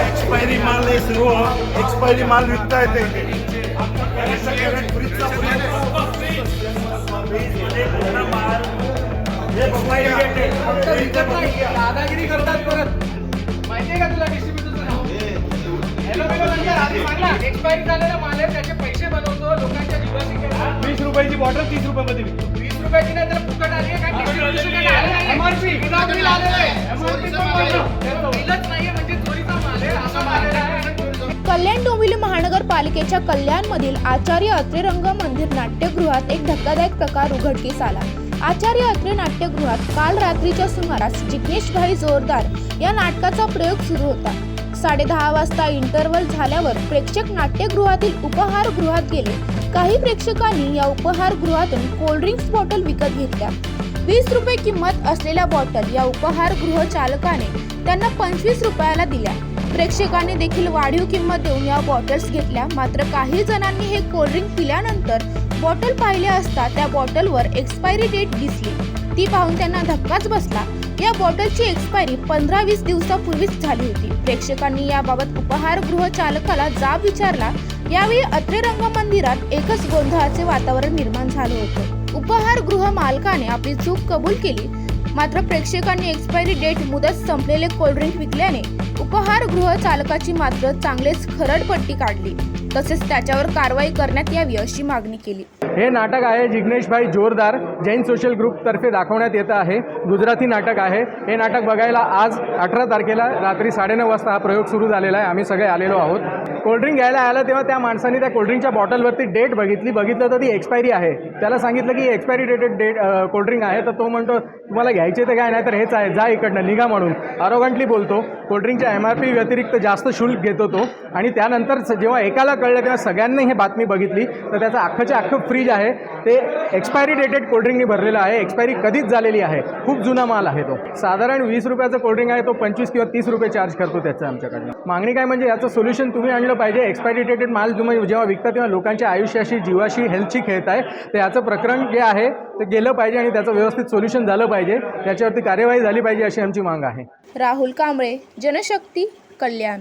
Expiry माल आहे सर्व एक्सपायरी माल विकता येते दादागिरी करतात परत. माहितीये का तुला डिस्ट्रीब्युटरचं नाव? एक्सपायरी झालेला माल आहे त्याचे पैसे बनवतो लोकांच्या जीवाशी. वीस रुपयाची बॉटल तीस रुपयामध्ये विकतो. वीस रुपयाची नाही तर फुकट आली आहे. का एमआरपी आलेलं आहे. एमआरपी पण कल्याण डोंबिवली महानगरपालिकेच्या कल्याणमधील आचार्य अत्रे रंग मंदिर नाट्यगृहात एक धक्कादायक प्रकार उघडकीस आला. आचार्य अत्रे नाट्यगृहात काल रात्रीच्या सुमारास जिग्नेश भाई जोरदार या नाटकाचा प्रयोग सुरू होता. साडेदहा वाजता इंटरव्हल झाल्यावर प्रेक्षक नाट्यगृहातील उपहारगृहात गेले. काही प्रेक्षकांनी या उपहारगृहातून कोल्ड्रिंक्स बॉटल विकत घेतल्या. वीस रुपये किंमत असलेल्या बॉटल या उपहारगृह चालकाने त्यांना पंचवीस रुपयाला दिल्या. प्रेक्षकांनी देखील वाढीव किंमत देऊन या बॉटल्स घेतल्या. मात्र काही जणांनी हे कोल्ड्रिंक पिल्यानंतर बॉटल पाहिले असता त्या बॉटलवर एक्सपायरी डेट दिसली. ती पाहून त्यांना धक्काच बसला. या बॉटलची एक्सपायरी पंधरा वीस दिवसापूर्वीच झाली होती. प्रेक्षकांनी याबाबत उपहारगृह चालकाला जाब विचारला. यावेळी अत्रे रंग मंदिरात एकच गोंधळाचे वातावरण निर्माण झालं होतं. उपहारगृह मालकाने आपली चूक कबूल केली. मात्र प्रेक्षकांनी एक्सपायरी डेट मुदत संपलेले कोल्ड्रिंक विकल्याने उपहारगृह चालकाची मात्र चांगलेच खरडपट्टी काढली. तसेच त्याच्यावर कारवाई करण्यात यावी अशी मागणी केली. हे नाटक आहे जिग्नेशभाई जोरदार जैन सोशल ग्रुपतर्फे दाखवण्यात येतं आहे. गुजराती नाटक आहे. हे नाटक बघायला आज अठरा तारखेला रात्री साडेनऊ वाजता हा प्रयोग सुरू झालेला आहे. आम्ही सगळे आलेलो आहोत. कोल्ड्रिंक घ्यायला आलं तेव्हा त्या माणसाने त्या कोल्ड्रिंकच्या बॉटलवरती डेट बघितली. बघितलं तर ती एक्सपायरी आहे. त्याला सांगितलं की एक्सपायरी डेटेड डेट कोल्ड्रिंक आहे. तर तो म्हणतो तुम्हाला घ्यायचे तर काय नाही तर हेच आहे. जा इकडनं निघा म्हणून. अरोगंटली बोलतो. कोल्ड्रिंकच्या एम आर पी व्यतिरिक्त जास्त शुल्क घेतो तो. आणि त्यानंतर जेव्हा एकाला कळलं तेव्हा सगळ्यांनी हे बातमी बघितली. तर त्याचं अख्खच्या अख्खं फ्रीज आहे. ते एक्सपायरी डेटेड कोल्ड्रिंकनी भरलेलं आहे. एक्सपायरी कधीच झालेली आहे. खूप जुना माल आहे तो. साधारण वीस रुपयाचं कोल्ड्रिंक आहे तो पंचवीस किंवा तीस रुपये चार्ज करतो त्याचं आमच्याकडनं. मागणी काय म्हणजे याचं सोल्युशन तुम्ही आणलं पाहिजे. एक्सपायरी डेटेड माल तुम्ही जेव्हा विकता तेव्हा लोकांच्या आयुष्याशी जीवाशी हेल्थशी आहे तर याचं प्रकरण जे आहे ते गेलं पाहिजे आणि त्याचं व्यवस्थित सोल्युशन झालं पाहिजे. त्याच्यावरती कार्यवाही झाली पाहिजे अशी आमची माग आहे. राहुल कांबळे जनशक्ती कल्याण.